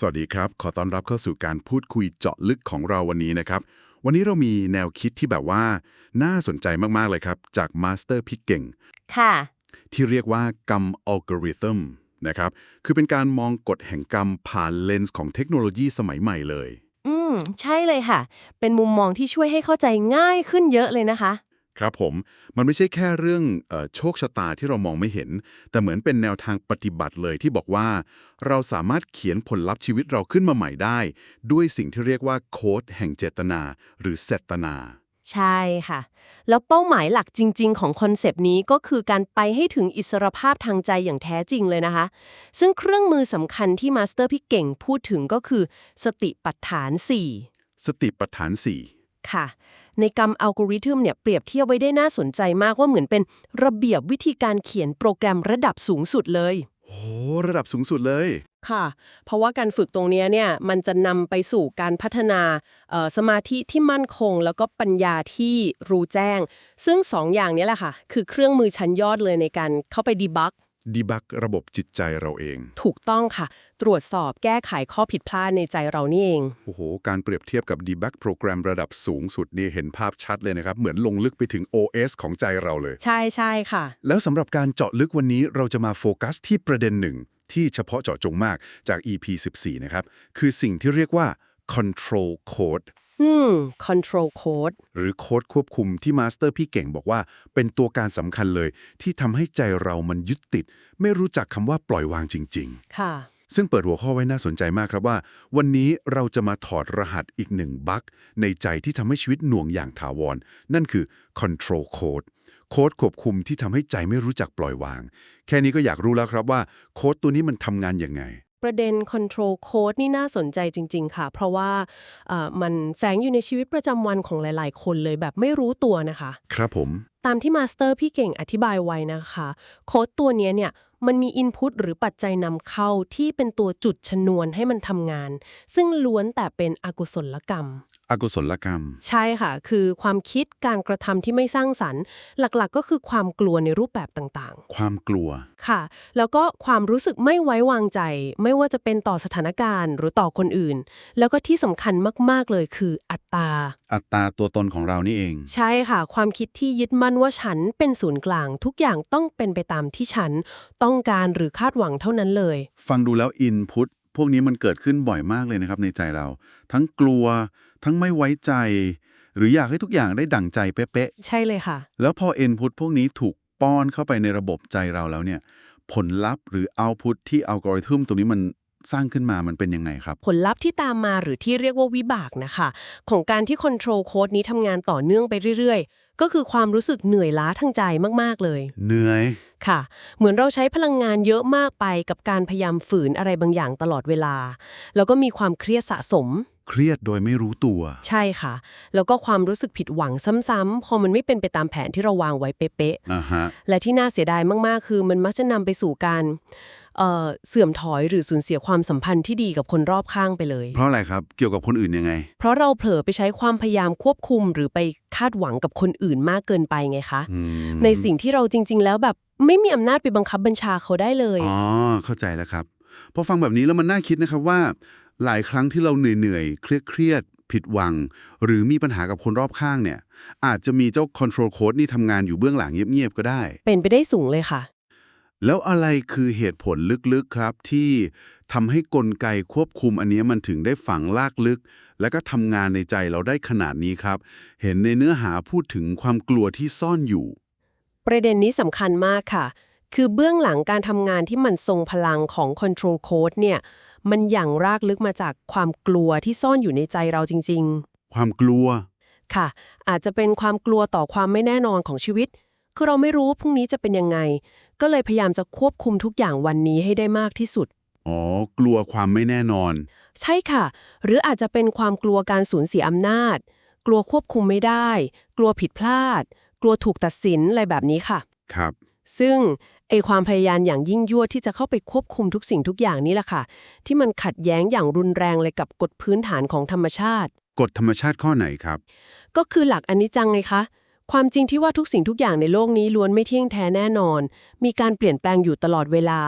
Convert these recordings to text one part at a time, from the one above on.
สวัสดีครับ ขอต้อนรับเข้าสู่การพูดคุยเจาะลึกของเราวันนี้นะครับ วันนี้เรามีแนวคิดที่แบบว่า น่าสนใจมาก ๆ เลยครับ จากมาสเตอร์พิกเก่ง ค่ะ ที่เรียกว่ากรรมอัลกอริทึมนะครับ คือเป็นการมองกฎแห่งกรรมผ่านเลนส์ของเทคโนโลยีสมัยใหม่เลย อืม ใช่เลยค่ะ เป็นมุมมองที่ช่วยให้เข้าใจง่ายขึ้นเยอะเลยนะคะ ครับผมมันไม่ใช่แค่เรื่องเออโชคชะตาที่เรามองไม่เห็น แต่เหมือนเป็นแนวทางปฏิบัติเลยที่บอกว่า เราสามารถเขียนผลลัพธ์ชีวิตเราขึ้นมาใหม่ได้ ด้วยสิ่งที่เรียกว่าโค้ดแห่งเจตนา หรือเจตนา ใช่ค่ะ แล้วเป้าหมายหลักจริง ๆ ของคอนเซปต์นี้ก็คือการไปให้ถึงอิสรภาพทางใจอย่างแท้จริงเลยนะคะ ซึ่งเครื่องมือสำคัญที่มาสเตอร์พี่เก่งพูดถึงก็คือ สติปัฏฐาน 4 สติปัฏฐานสี่ค่ะ ในกรรมอัลกอริทึมเนี่ยเปรียบเทียบไว้ได้น่าสนใจมากว่าเหมือนเป็นระเบียบวิธีการเขียนโปรแกรมระดับสูงสุดเลยโหระดับสูงสุดเลย ค่ะ เพราะว่าการฝึกตรงเนี้ยเนี่ยมันจะนำไปสู่การพัฒนาเอ่อสมาธิที่มั่นคง แล้วก็ปัญญาที่รู้แจ้ง ซึ่งสองอย่างเนี้แหละค่ะ คือเครื่องมือชั้นยอดเลยในการเข้าไปดีบัก ดีบักระบบจิตใจเราเอง ถูกต้องค่ะ ตรวจสอบแก้ไขข้อผิดพลาดในใจเรานี่เอง โอ้โห การเปรียบเทียบกับ Debug โปรแกรมระดับสูงสุดนี่เห็นภาพชัดเลยนะครับ เหมือนลงลึกไปถึง OS ของใจเราเลย ใช่ใช่ค่ะ แล้วสำหรับการเจาะลึกวันนี้เราจะมาโฟกัสที่ประเด็นหนึ่ง ที่เฉพาะเจาะจงมากจาก EP 14 นะครับ คือสิ่งที่เรียกว่า control code อืม control code หรือโค้ดควบคุมที่มาสเตอร์พี่เก่งบอกว่า เป็นตัวการสำคัญเลย ที่ทำให้ใจเรามันยึดติด ไม่รู้จักคำว่าปล่อยวางจริงๆค่ะซึ่งเปิดหัวข้อไว้น่าสนใจมากครับว่า วันนี้เราจะมาถอดรหัสอีกหนึ่งบั๊กในใจที่ทำให้ชีวิตหน่วงอย่างถาวร นั่นคือ control code โค้ดควบคุมที่ทำให้ใจไม่รู้จักปล่อยวาง แค่นี้ก็อยากรู้แล้วครับว่า โค้ดตัวนี้มันทำงานยังไง ประเด็น control code นี่น่าสนใจจริง ๆ ค่ะ เพราะว่ามันแฝงอยู่ในชีวิตประจำวันของหลาย ๆ คนเลยแบบไม่รู้ตัวนะคะ ครับผม ตามที่มาสเตอร์พี่เก่งอธิบายไว้นะคะ โค้ดตัวเนี้ยเนี่ยมันมีอินพุตหรือปัจจัยนำเข้าที่เป็นตัวจุดชนวนให้มันทำงาน ซึ่งล้วนแต่เป็นอกุศลกรรม อกุศลกรรม ใช่ค่ะ คือความคิดการกระทำที่ไม่สร้างสรรค์ หลักๆ ก็คือความกลัวในรูปแบบต่างความกลัวๆค่ะ แล้วก็ความรู้สึกไม่ไว้วางใจ ไม่ว่าจะเป็นต่อสถานการณ์หรือต่อคนอื่น แล้วก็ที่สำคัญมากๆเลยคืออัตตา อัตตาตัวตนของเรานี่เอง ใช่ค่ะ ความคิดที่ยึดมั่นว่าฉันเป็นศูนย์กลาง ทุกอย่างต้องเป็นไปตามที่ฉันต้องการหรือคาดหวังเท่านั้นเลย ฟังดูแล้วอินพุตพวกนี้มันเกิดขึ้นบ่อยมากเลยนะครับในใจเรา ทั้งกลัว ทั้งไม่ไว้ใจ หรืออยากให้ทุกอย่างได้ดั่งใจเป๊ะใช่เลยค่ะๆแล้วพอ Input พวกนี้ถูกป้อนเข้าไปในระบบใจเราแล้วเนี่ย ผลลัพธ์หรือ Output ที่อัลกอริทึมตัวนี้มันสร้างขึ้นมามันเป็นยังไงครับ ผลลัพธ์ที่ตามมาหรือที่เรียกว่าวิบากนะคะ ของการที่ Control Code นี้ทำงานต่อเนื่องไปเรื่อยๆ ก็คือความรู้สึกเหนื่อยล้าทางใจมากๆเลย เหนื่อยค่ะ เหมือนเราใช้พลังงานเยอะมากไปกับการพยายามฝืนอะไรบางอย่างตลอดเวลา แล้วก็มีความเครียดสะสม เครียดโดยไม่รู้ตัว ใช่ค่ะ แล้วก็ความรู้สึกผิดหวังซ้ำๆพอมันไม่เป็นไปตามแผนที่เราวางไว้เป๊ะอ่าฮะ ๆและที่น่าเสียดายมากๆ คือมันมักจะนำไปสู่การ เอ่อเสื่อมถอยหรือสูญเสียความสัมพันธ์ที่ดีกับคนรอบข้างไปเลย เพราะอะไรครับเกี่ยวกับคนอื่นยังไง เพราะเราเผลอไปใช้ความพยายามควบคุม หรือไปคาดหวังกับคนอื่นมากเกินไปไงคะอืมในสิ่งที่เราจริง ๆ แล้วแบบไม่มีอำนาจไปบังคับบัญชาเขาได้เลยอ๋อเข้าใจแล้วครับพอฟังแบบนี้แล้วมันน่าคิดนะครับว่า หลายครั้งที่เราเหนื่อยๆเครียดๆผิดหวัง หรือมีปัญหากับคนรอบข้างเนี่ย อาจจะมีเจ้า control code นี่ทำงานอยู่เบื้องหลังเงียบๆก็ได้ เป็นไปได้สูงเลยค่ะ แล้วอะไรคือเหตุผลลึกๆครับ ที่ทำให้กลไกควบคุมอันเนี้ยมันถึงได้ฝังลากลึก แล้วก็ทำงานในใจเราได้ขนาดนี้ครับ เห็นในเนื้อหาพูดถึงความกลัวที่ซ่อนอยู่ ประเด็นนี้สำคัญมากค่ะ คือเบื้องหลังการทำงานที่มันทรงพลังของ Control Code เนี่ย มันอย่างรากลึกมาจากความกลัวที่ซ่อนอยู่ในใจเราจริงความกลัวๆค่ะ อาจจะเป็นความกลัวต่อความไม่แน่นอนของชีวิต คือเราไม่รู้ว่าพรุ่งนี้จะเป็นยังไง ก็เลยพยายามจะควบคุมทุกอย่างวันนี้ให้ได้มากที่สุด อ๋อ กลัวความไม่แน่นอน ใช่ค่ะ หรืออาจจะเป็นความกลัวการสูญเสียอำนาจ กลัวควบคุมไม่ได้ กลัวผิดพลาด กลัวถูกตัดสินอะไรแบบนี้ค่ะ ครับ ซึ่งไอความพยายามอย่างยิ่งยวดที่จะเข้าไปควบคุมทุกสิ่งทุกอย่างนี่แหละค่ะ ที่มันขัดแย้งอย่างรุนแรงเลยกับกฎพื้นฐานของธรรมชาติ กฎธรรมชาติข้อไหนครับ ก็คือหลักอนิจจังไงคะ ความจริงที่ว่าทุกสิ่งทุกอย่างในโลกนี้ล้วนไม่เที่ยงแท้แน่นอน มีการเปลี่ยนแปลงอยู่ตลอดเวลา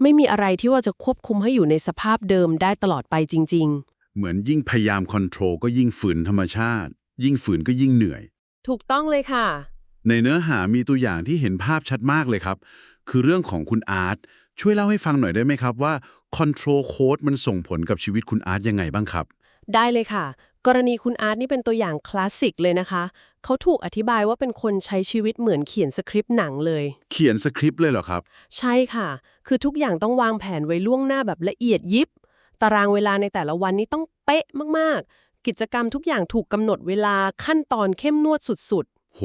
ไม่มีอะไรที่ว่าจะควบคุมให้อยู่ในสภาพเดิมได้ตลอดไปจริงเหมือนยิ่งพยายามคอนโทรลก็ยิ่งฝืนธรรมชาติ ยิ่งฝืนก็ยิ่งเหนื่อยๆถูกต้องเลยค่ะ ในเนื้อหามีตัวอย่างที่เห็นภาพชัดมากเลยครับ คือเรื่องของคุณอาร์ตช่วยเล่าให้ฟังหน่อยได้ไหมครับว่า Control Code มันส่งผลกับชีวิตคุณอาร์ตยังไงบ้างครับได้เลยค่ะ กรณีคุณอาร์ตนี่เป็นตัวอย่างคลาสสิกเลยนะคะ เขาถูกอธิบายว่าเป็นคนใช้ชีวิตเหมือนเขียนสคริปต์หนังเลย เขียนสคริปต์เลยเหรอครับ ใช่ค่ะ คือทุกอย่างต้องวางแผนไว้ล่วงหน้าแบบละเอียดยิบ ตารางเวลาในแต่ละวันนี้ต้องเป๊ะมากๆ กิจกรรมทุกอย่างถูกกำหนดเวลาขั้นตอนเข้มนวดสุด โห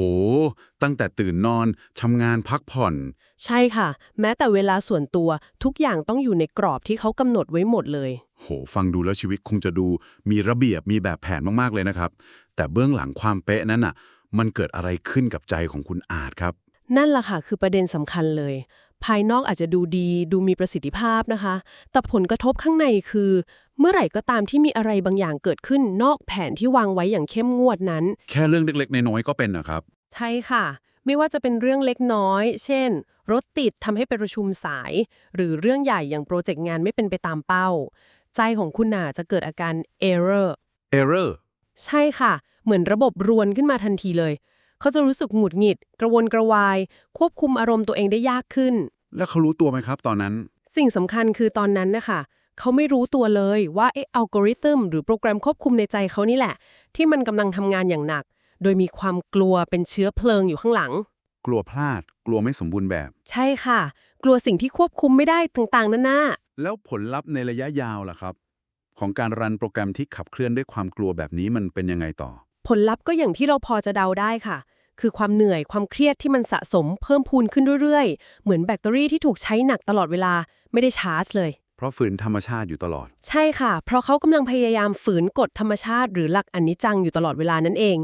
ตั้งแต่ตื่นนอนทำงานพักผ่อนๆใช่ค่ะ แม้แต่เวลาส่วนตัวทุกอย่างต้องอยู่ในกรอบที่เขากำหนดไว้หมดเลย โห ฟังดูแล้วชีวิตคงจะดูมีระเบียบมีแบบแผนมากๆเลยนะครับ แต่เบื้องหลังความเป๊ะนั้นน่ะ มันเกิดอะไรขึ้นกับใจของคุณอาร์ตครับ นั่นล่ะค่ะคือประเด็นสำคัญเลย ภายนอกอาจจะดูดี ดูมีประสิทธิภาพนะคะ แต่ผลกระทบข้างในคือ เมื่อไหร่ก็ตามที่มีอะไรบางอย่างเกิดขึ้นนอกแผนที่วางไว้อย่างเข้มงวดนั้น แค่เรื่องเล็กๆ น้อยๆก็เป็นนะครับ ใช่ค่ะ ไม่ว่าจะเป็นเรื่องเล็กน้อย เช่น รถติดทำให้ไปประชุมสาย หรือเรื่องใหญ่อย่างโปรเจกต์งานไม่เป็นไปตามเป้า ใจของคุณน่าจะเกิดอาการ error error ใช่ค่ะ เหมือนระบบรวนขึ้นมาทันทีเลย เขาจะรู้สึกหงุดหงิด กระวนกระวาย ควบคุมอารมณ์ตัวเองได้ยากขึ้น แล้วเขารู้ตัวไหมครับตอนนั้น สิ่งสำคัญคือตอนนั้นนะคะเขาไม่รู้ตัวเลยว่าไอ้อัลกอริทึมหรือโปรแกรมควบคุมในใจเขานี่แหละ ที่มันกำลังทำงานอย่างหนัก โดยมีความกลัวเป็นเชื้อเพลิงอยู่ข้างหลัง กลัวพลาด กลัวไม่สมบูรณ์แบบ ใช่ค่ะ กลัวสิ่งที่ควบคุมไม่ได้ต่างๆนั่นน่ะแล้วผลลัพธ์ในระยะยาวล่ะครับ ของการรันโปรแกรมที่ขับเคลื่อนด้วยความกลัวแบบนี้มันเป็นยังไงต่อ ผลลัพธ์ก็อย่างที่เราพอจะเดาได้ค่ะ คือความเหนื่อยความเครียดที่มันสะสมเพิ่มพูนขึ้นเรื่อยๆ เหมือนแบตเตอรี่ที่ถูกใช้หนักตลอดเวลาไม่ได้ชาร์จเลย เพราะฝืนธรรมชาติอยู่ตลอด ใช่ค่ะ เพราะเขากำลังพยายามฝืนกฎธรรมชาติ หรือหลักอนิจจังอยู่ตลอดเวลานั่นเอง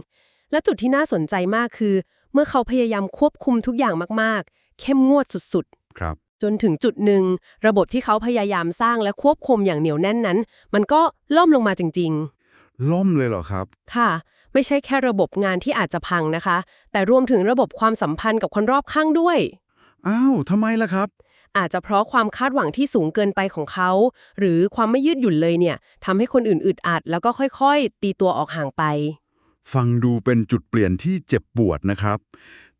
และจุดที่น่าสนใจมากคือ เมื่อเขาพยายามควบคุมทุกอย่างมากๆ เข้มงวดสุดครับๆจนถึงจุดหนึ่งระบบที่เขาพยายามสร้างและควบคุมอย่างเหนียวแน่นนั้น มันก็ล่มลงมาจริงๆ ล่มเลยเหรอครับ ค่ะ ไม่ใช่แค่ระบบงานที่อาจจะพังนะคะ แต่รวมถึงระบบความสัมพันธ์กับคนรอบข้างด้วย อ้าวทำไมล่ะครับ อาจจะเพราะความคาดหวังที่สูงเกินไปของเขา หรือความไม่ยืดหยุ่นเลยเนี่ยทำให้คนอื่นอึดอัด แล้วก็ค่อยๆ ตีตัวออกห่างไป ฟังดูเป็นจุดเปลี่ยนที่เจ็บปวดนะครับ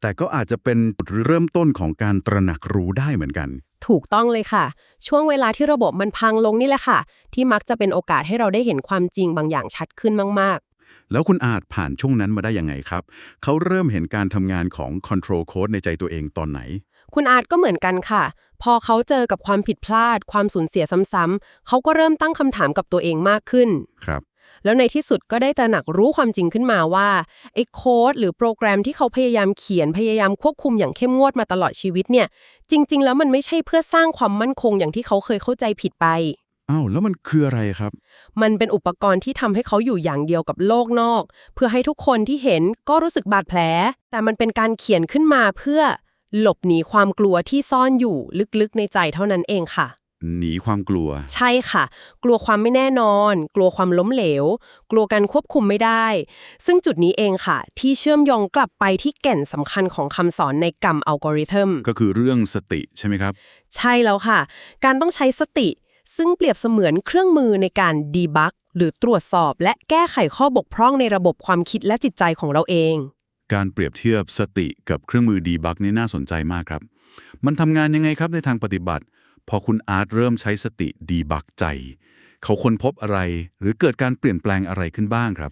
แต่ก็อาจจะเป็นจุดเริ่มต้นของการตระหนักรู้ได้เหมือนกันถูกต้องเลยค่ะ ช่วงเวลาที่ระบบมันพังลงนี่แหละค่ะ ที่มักจะเป็นโอกาสให้เราได้เห็นความจริงบางอย่างชัดขึ้นมาก แล้วคุณอาจผ่านช่วงนั้นมาได้ยังไงครับ เขาเริ่มเห็นการทำงานของ Control Code ในใจตัวเองตอนไหนๆคุณอาร์ตก็เหมือนกันค่ะ พอเขาเจอกับความผิดพลาด ความสูญเสียซ้ำๆเขาก็เริ่มตั้งคำถามกับตัวเองมากขึ้น ครับ แล้วในที่สุดก็ได้ตระหนักรู้ความจริงขึ้นมาว่าไอ้โค้ดหรือโปรแกรมที่เขาพยายามเขียนพยายามควบคุมอย่างเข้มงวดมาตลอดชีวิตเนี่ย จริง ๆ แล้วมันไม่ใช่เพื่อสร้างความมั่นคงอย่างที่เขาเคยเข้าใจผิดไป อ้าวแล้วมันคืออะไรครับ มันเป็นอุปกรณ์ที่ทำให้เขาอยู่อย่างเดียวกับโลกนอก เพื่อให้ทุกคนที่เห็นก็รู้สึกบาดแผล แต่มันเป็นการเขียนขึ้นมาเพื่อหลบหนีความกลัวที่ซ่อนอยู่ลึกๆในใจเท่านั้นเองค่ะ หนีความกลัว ใช่ค่ะ กลัวความไม่แน่นอน กลัวความล้มเหลว กลัวการควบคุมไม่ได้ ซึ่งจุดนี้เองค่ะ ที่เชื่อมโยงกลับไปที่แก่นสำคัญของคำสอนในกรรมอัลกอริทึมก็คือเรื่องสติใช่ไหมครับ ใช่แล้วค่ะ การต้องใช้สติ ซึ่งเปรียบเสมือนเครื่องมือในการดีบักหรือตรวจสอบและแก้ไขข้อบกพร่องในระบบความคิดและจิตใจของเราเอง การเปรียบเทียบสติกับเครื่องมือดีบักนี่น่าสนใจมากครับ มันทำงานยังไงครับในทางปฏิบัติ พอคุณอาร์ตเริ่มใช้สติดีบักใจ เขาค้นพบอะไร หรือเกิดการเปลี่ยนแปลงอะไรขึ้นบ้างครับ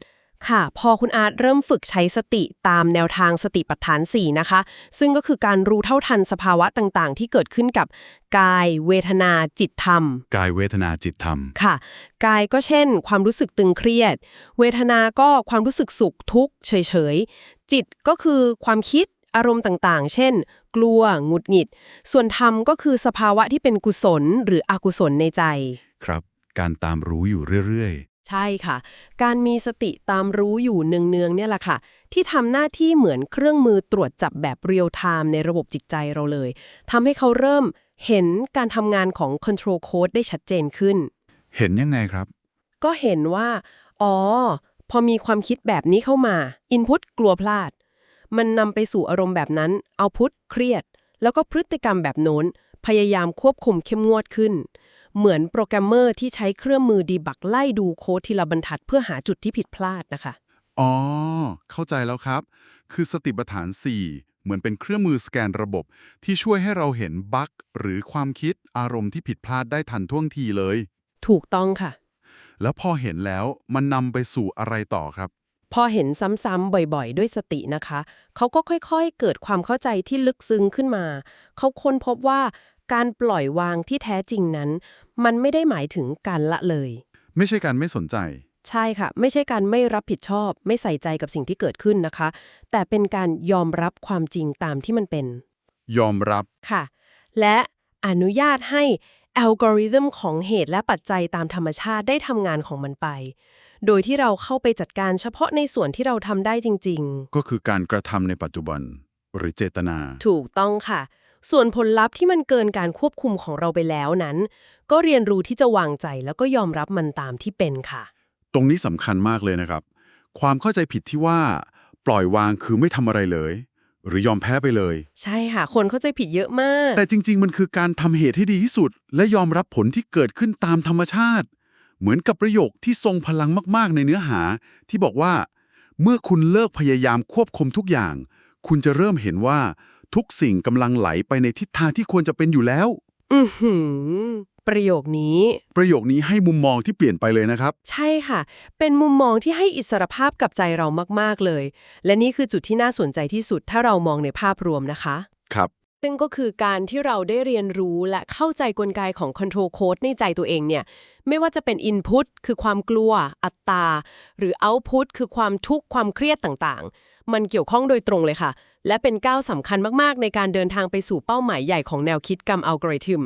ค่ะ พอคุณอาร์ตเริ่มฝึกใช้สติตามแนวทางสติปัฏฐาน 4 นะคะ ซึ่งก็คือการรู้เท่าทันสภาวะต่างๆ ที่เกิดขึ้นกับกาย เวทนาจิตธรรม กายเวทนาจิตธรรม ค่ะ กายก็เช่น ความรู้สึกตึงเครียด เวทนาก็ความรู้สึกสุขทุกข์เฉยๆ จิตก็คือความคิดอารมณ์ต่างๆ เช่น กลัวหงุดหงิด ส่วนธรรมก็คือสภาวะที่เป็นกุศล หรืออกุศลในใจ ครับ การตามรู้อยู่เรื่อย ใช่ค่ะ การมีสติตามรู้อยู่เนืองๆเนี่ยแหละค่ะ ที่ทำหน้าที่เหมือนเครื่องมือตรวจจับแบบเรียลไทม์ในระบบจิตใจเราเลยทำให้เขาเริ่มเห็นการทำงานของ Control Code ได้ชัดเจนขึ้นๆเห็นยังไงครับ ก็เห็นว่า อ๋อ พอมีความคิดแบบนี้เข้ามา Input กลัวพลาด มันนำไปสู่อารมณ์แบบนั้นเอาพุทเครียด แล้วก็พฤติกรรมแบบโน้น พยายามควบคุมเข้มงวดขึ้น เหมือนโปรแกรมเมอร์ที่ใช้เครื่องมือดีบักไล่ดูโค้ดทีละบรรทัดเพื่อหาจุดที่ผิดพลาดนะคะ อ๋อ เข้าใจแล้วครับ คือสติปัฏฐาน 4 เหมือนเป็นเครื่องมือสแกนระบบ ที่ช่วยให้เราเห็นบั๊กหรือความคิดอารมณ์ที่ผิดพลาดได้ทันท่วงทีเลย ถูกต้องค่ะ แล้วพอเห็นแล้วมันนำไปสู่อะไรต่อครับ พอเห็นซ้ำๆบ่อยๆ ด้วยสตินะคะ เขาก็ค่อยๆ เกิดความเข้าใจที่ลึกซึ้งขึ้นมา เขาค้นพบว่า การปล่อยวางที่แท้จริงนั้น มันไม่ได้หมายถึงการละเลย ไม่ใช่การไม่สนใจ ใช่ค่ะ ไม่ใช่การไม่รับผิดชอบ ไม่ใส่ใจกับสิ่งที่เกิดขึ้นนะคะ แต่เป็นการยอมรับความจริงตามที่มันเป็น ยอมรับค่ะ และอนุญาตให้อัลกอริทึมของเหตุและปัจจัยตามธรรมชาติได้ทำงานของมันไป โดยที่เราเข้าไปจัดการเฉพาะในส่วนที่เราทำได้จริง ๆ ก็คือการกระทำในปัจจุบัน หรือเจตนา ถูกต้องค่ะ ส่วนผลลัพธ์ที่มันเกินการควบคุมของเราไปแล้วนั้น ก็เรียนรู้ที่จะวางใจแล้วก็ยอมรับมันตามที่เป็นค่ะ ตรงนี้สำคัญมากเลยนะครับ ความเข้าใจผิดที่ว่า ปล่อยวางคือไม่ทำอะไรเลย หรือยอมแพ้ไปเลย ใช่ค่ะ คนเข้าใจผิดเยอะมาก แต่จริง ๆ มันคือการทำเหตุให้ดีที่สุด และยอมรับผลที่เกิดขึ้นตามธรรมชาติ เหมือนกับประโยคที่ทรงพลังมากๆ ในเนื้อหา ที่บอกว่า เมื่อคุณเลิกพยายามควบคุมทุกอย่าง คุณจะเริ่มเห็นว่า ทุกสิ่งกำลังไหลไปในทิศทางที่ควรจะเป็นอยู่แล้ว อือหือ ประโยคนี้ ประโยคนี้ให้มุมมองที่เปลี่ยนไปเลยนะครับ ใช่ค่ะ เป็นมุมมองที่ให้อิสรภาพกับใจเรามาก ๆ เลย และนี่คือจุดที่น่าสนใจที่สุดถ้าเรามองในภาพรวมนะคะ ครับ ซึ่งก็คือการที่เราได้เรียนรู้และเข้าใจกลไกของ Control Code ในใจตัวเองเนี่ย ไม่ว่าจะเป็น Input คือความกลัว อัตตา หรือ Output คือความทุกข์ ความเครียดต่างๆ มันเกี่ยวข้องโดยตรงเลยค่ะ และเป็นก้าวสำคัญมากๆ ในการเดินทางไปสู่เป้าหมายใหญ่ของแนวคิดกรรมอัลกอริทึม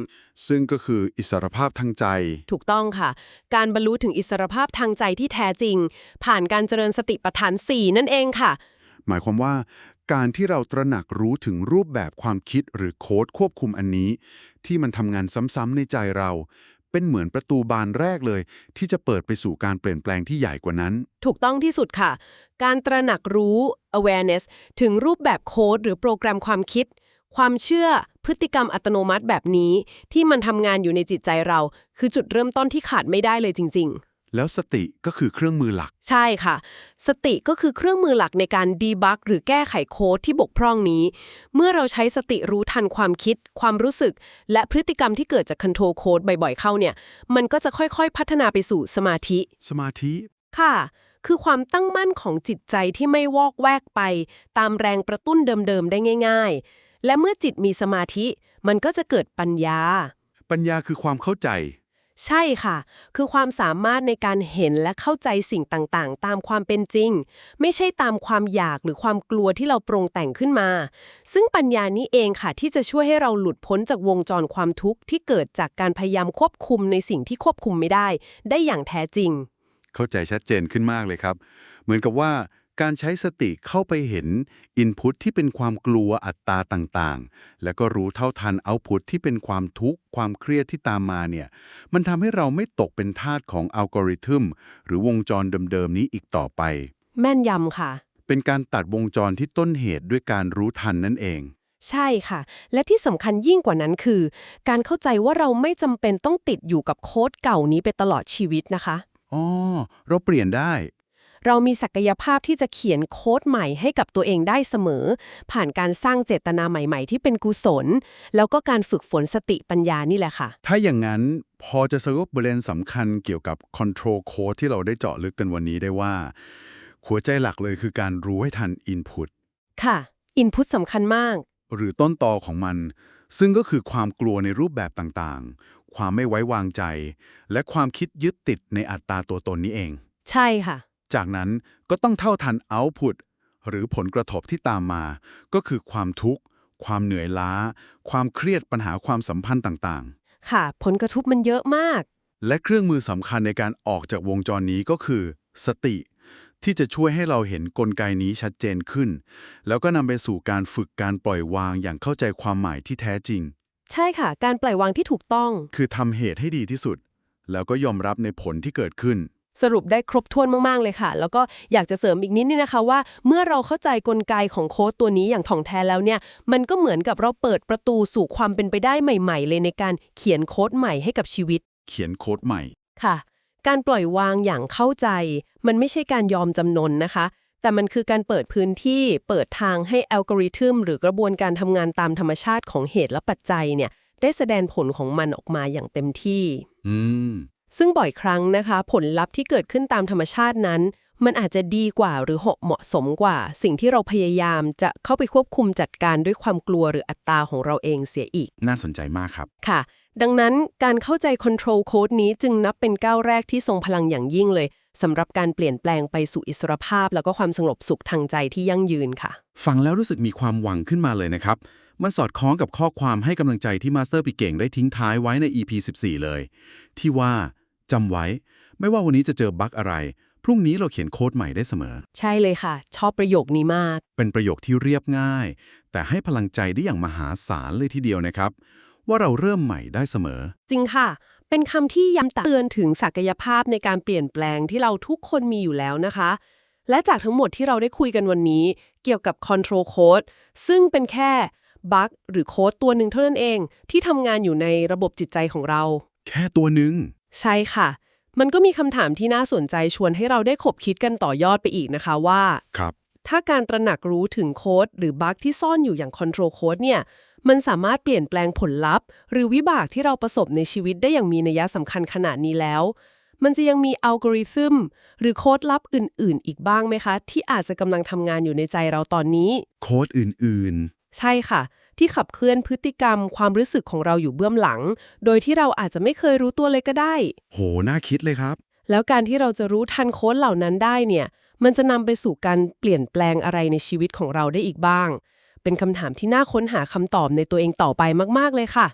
ซึ่งก็คืออิสรภาพทางใจ ถูกต้องค่ะ การบรรลุถึงอิสรภาพทางใจที่แท้จริง ผ่านการเจริญสติปัฏฐาน 4 นั่นเองค่ะ หมายความว่าการที่เราตระหนักรู้ถึงรูปแบบความคิดหรือโค้ดควบคุมอันนี้ ที่มันทำงานซ้ำๆในใจเรา เป็นเหมือนประตูบานแรกเลย ที่จะเปิดไปสู่การเปลี่ยนแปลงที่ใหญ่กว่านั้น ถูกต้องที่สุดค่ะ การตระหนักรู้ awareness ถึงรูปแบบโค้ดหรือโปรแกรมความคิด ความเชื่อพฤติกรรมอัตโนมัติแบบนี้ ที่มันทำงานอยู่ในจิตใจเรา คือจุดเริ่มต้นที่ขาดไม่ได้เลยจริง ๆ แล้วสติก็คือเครื่องมือหลักๆใช่ค่ะ สติก็คือเครื่องมือหลักในการดีบักหรือแก้ไขโค้ดที่บกพร่องนี้ เมื่อเราใช้สติรู้ทันความคิด ความรู้สึก และพฤติกรรมที่เกิดจาก control code บ่อยๆเข้าเนี่ย มันก็จะค่อยๆ พัฒนาไปสู่สมาธิ สมาธิ ค่ะ คือความตั้งมั่นของจิตใจที่ไม่วอกแวกไป ตามแรงกระตุ้นเดิมๆได้ง่าย ๆ และเมื่อจิตมีสมาธิ มันก็จะเกิดปัญญา ปัญญาคือความเข้าใจ ใช่ค่ะ คือความสามารถในการเห็นและเข้าใจสิ่งต่างๆ ตามความเป็นจริง ไม่ใช่ตามความอยากหรือความกลัวที่เราปรุงแต่งขึ้นมา ซึ่งปัญญานี้เองค่ะ ที่จะช่วยให้เราหลุดพ้นจากวงจรความทุกข์ที่เกิดจากการพยายามควบคุมในสิ่งที่ควบคุมไม่ได้ ได้อย่างแท้จริง เข้าใจชัดเจนขึ้นมากเลยครับ เหมือนกับว่า การใช้สติเข้าไปเห็นอินพุตที่เป็นความกลัวอัตตาต่างๆ แล้วก็รู้เท่าทันเอาพุตที่เป็นความทุกข์ ความเครียดที่ตามมาเนี่ย มันทำให้เราไม่ตกเป็นทาสของอัลกอริทึม หรือวงจรเดิมๆ นี้อีกต่อไป แม่นยำค่ะ เป็นการตัดวงจรที่ต้นเหตุด้วยการรู้ทันนั่นเองใช่ค่ะ และที่สำคัญยิ่งกว่านั้นคือ การเข้าใจว่าเราไม่จำเป็นต้องติดอยู่กับโค้ดเก่านี้ไปตลอดชีวิตนะคะ อ๋อ เราเปลี่ยนได้ เรามีศักยภาพที่จะเขียนโค้ดใหม่ให้กับตัวเองได้เสมอ ผ่านการสร้างเจตนาใหม่ ๆ ที่เป็นกุศล แล้วก็การฝึกฝนสติปัญญานี่แหละค่ะ ถ้าอย่างนั้นพอจะสรุปประเด็นสำคัญเกี่ยวกับ Control Code ที่เราได้เจาะลึกกันวันนี้ได้ว่า หัวใจหลักเลยคือการรู้ให้ทัน Input ค่ะอินพุตสำคัญมาก หรือต้นตอของมัน ซึ่งก็คือความกลัวในรูปแบบต่างๆ ความไม่ไว้วางใจ และความคิดยึดติดในอัตราตัวตนนี้เอง ใช่ค่ะ จากนั้นก็ต้องเท่าทัน Output หรือผลกระทบที่ตามมา ก็คือความทุกข์ ความเหนื่อยล้า ความเครียดปัญหาความสัมพันธ์ต่างๆ ค่ะ ผลกระทบมันเยอะมาก และเครื่องมือสำคัญในการออกจากวงจรนี้ก็คือ สติ ที่จะช่วยให้เราเห็นกลไกนี้ชัดเจนขึ้น แล้วก็นำไปสู่การฝึกการปล่อยวางอย่างเข้าใจความหมายที่แท้จริง ใช่ค่ะ การปล่อยวางที่ถูกต้อง คือทำเหตุให้ดีที่สุด แล้วก็ยอมรับในผลที่เกิดขึ้น สรุปได้ครบถ้วนมาก ๆ เลยค่ะ แล้วก็อยากจะเสริมอีกนิดนี่นะคะว่า เมื่อเราเข้าใจกลไกของโค้ดตัวนี้อย่างถ่องแท้แล้วเนี่ย มันก็เหมือนกับเราเปิดประตูสู่ความเป็นไปได้ใหม่ ๆ เลยในการเขียนโค้ดใหม่ให้กับชีวิต เขียนโค้ดใหม่ค่ะ การปล่อยวางอย่างเข้าใจ มันไม่ใช่การยอมจำนนนะคะ แต่มันคือการเปิดพื้นที่เปิดทางให้อัลกอริทึมหรือกระบวนการทำงานตามธรรมชาติของเหตุและปัจจัยเนี่ยได้แสดงผลของมันออกมาอย่างเต็มที่ อืม ซึ่งบ่อยครั้งนะคะ ผลลัพธ์ที่เกิดขึ้นตามธรรมชาตินั้น มันอาจจะดีกว่าหรือเหมาะสมกว่า สิ่งที่เราพยายามจะเข้าไปควบคุมจัดการด้วยความกลัวหรืออัตราของเราเองเสียอีก น่าสนใจมากครับ ค่ะ ดังนั้นการเข้าใจ Control Code นี้จึงนับเป็นก้าวแรกที่ทรงพลังอย่างยิ่งเลยสำหรับการเปลี่ยนแปลงไปสู่อิสรภาพ แล้วก็ความสงบสุขทางใจที่ยั่งยืนค่ะ ฟังแล้วรู้สึกมีความหวังขึ้นมาเลยนะครับ มันสอดคล้องกับข้อความให้กำลังใจที่มาสเตอร์ปีเก่งได้ทิ้งท้ายไว้ใน EP 14 เลย ที่ว่า จำไว้ ไม่ว่าวันนี้จะเจอบั๊กอะไร พรุ่งนี้เราเขียนโค้ดใหม่ได้เสมอ ใช่เลยค่ะ ชอบประโยคนี้มาก เป็นประโยคที่เรียบง่าย แต่ให้พลังใจได้อย่างมหาศาลเลยทีเดียวนะครับ ว่าเราเริ่มใหม่ได้เสมอ จริงค่ะ เป็นคำที่ย้ำเตือนถึงศักยภาพในการเปลี่ยนแปลงที่เราทุกคนมีอยู่แล้วนะคะ และจากทั้งหมดที่เราได้คุยกันวันนี้ เกี่ยวกับ Control Code ซึ่งเป็นแค่บั๊กหรือโค้ดตัวหนึ่งเท่านั้นเอง ที่ทำงานอยู่ในระบบจิตใจของเรา แค่ตัวหนึ่ง ใช่ค่ะ มันก็มีคำถามที่น่าสนใจชวนให้เราได้ขบคิดกันต่อยอดไปอีกนะคะว่าครับถ้าการตระหนักรู้ถึงโค้ดหรือบั๊กที่ซ่อนอยู่อย่าง Control Code เนี่ย มันสามารถเปลี่ยนแปลงผลลัพธ์ หรือวิบากที่เราประสบในชีวิตได้อย่างมีนัยสำคัญขนาดนี้แล้ว มันจะยังมีอัลกอริทึมหรือโค้ดลับอื่น ๆ อีกบ้างไหมคะ ที่อาจจะกำลังทำงานอยู่ในใจเราตอนนี้ โค้ดอื่นใช่ค่ะ ที่ขับเคลื่อนพฤติกรรมความรู้สึกของเราอยู่เบื้องหลัง โดยที่เราอาจจะไม่เคยรู้ตัวเลยก็ได้ๆโห น่าคิดเลยครับ แล้วการที่เราจะรู้ทันโค้ดเหล่านั้นได้เนี่ย มันจะนำไปสู่การเปลี่ยนแปลงอะไรในชีวิตของเราได้อีกบ้าง เป็นคำถามที่น่าค้นหาคำตอบในตัวเองต่อไปมาก ๆ เลยค่ะ